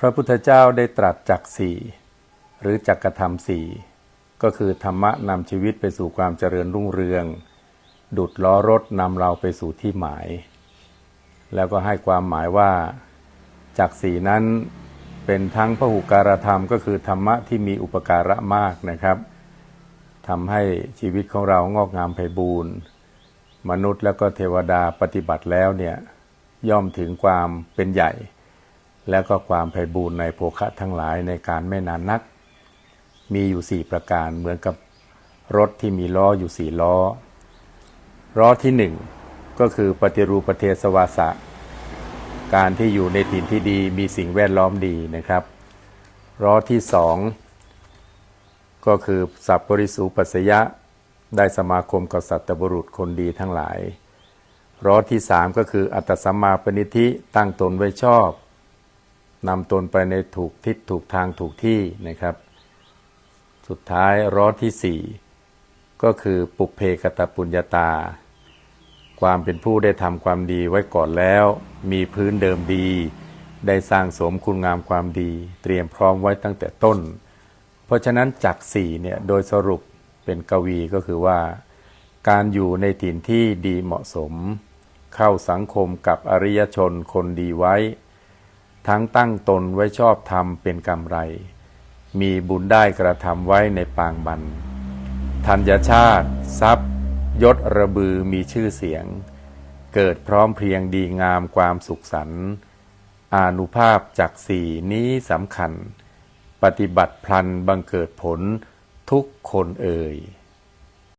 พระพุทธเจ้าได้ตรัสจักสี่หรือจักกระทำสี่ก็คือธรรมะนำชีวิตไปสู่ความเจริญรุ่งเรือง ดุดล้อรถนำเราไปสู่ที่หมาย แล้วก็ให้ความหมายว่าจักสีนั้นเป็นทั้งพหุการธรรมก็คือธรรมะที่มีอุปการะมากนะครับทำให้ชีวิตของเรางอกงามไพบูรณ์มนุษย์แล้วก็เทวดาปฏิบัติแล้วเนี่ยย่อมถึงความเป็นใหญ่ แล้วก็ความไพบูรณ์ในโภคะทั้งหลายในการไม่นานนัก มีอยู่สี่ประการเหมือนกับรถที่มีล้ออยู่สี่ล้อ ล้อที่หนึ่งก็คือปฏิรูประเทศวาสะ การที่อยู่ในถิ่นที่ดีมีสิ่งแวดล้อมดีนะครับ ล้อที่สองก็คือสัพปริสูปัสยะ ได้สมาคมกับสัตบุรุษคนดีทั้งหลายล้อที่สามก็คืออัตสัมมาปณิธิตั้งตนไว้ชอบ นำตนไปในถูกทิศถูกทางถูกที่นะครับ สุดท้ายล้อที่สี่ก็คือปุเพกตปุญญาตา ความเป็นผู้ได้ทำความดีไว้ก่อนแล้ว มีพื้นเดิมดี ได้สร้างสมคุณงามความดี เตรียมพร้อมไว้ตั้งแต่ต้น เพราะฉะนั้นจักสี่เนี่ยโดยสรุปเป็นกวีก็คือว่า การอยู่ในถิ่นที่ดีเหมาะสม เข้าสังคมกับอริยชนคนดีไว้ ทั้งตั้งตนไว้ชอบธรรมเป็นกำไร มีบุญได้กระทำไว้ในปางบันธัญชาติ ทรัพย์ยศระบือมีชื่อเสียง เกิดพร้อมเพรียงดีงามความสุขสันต์อานุภาพจากสี่นี้สำคัญ ปฏิบัติพลันบังเกิดผลทุกคนเอ่ย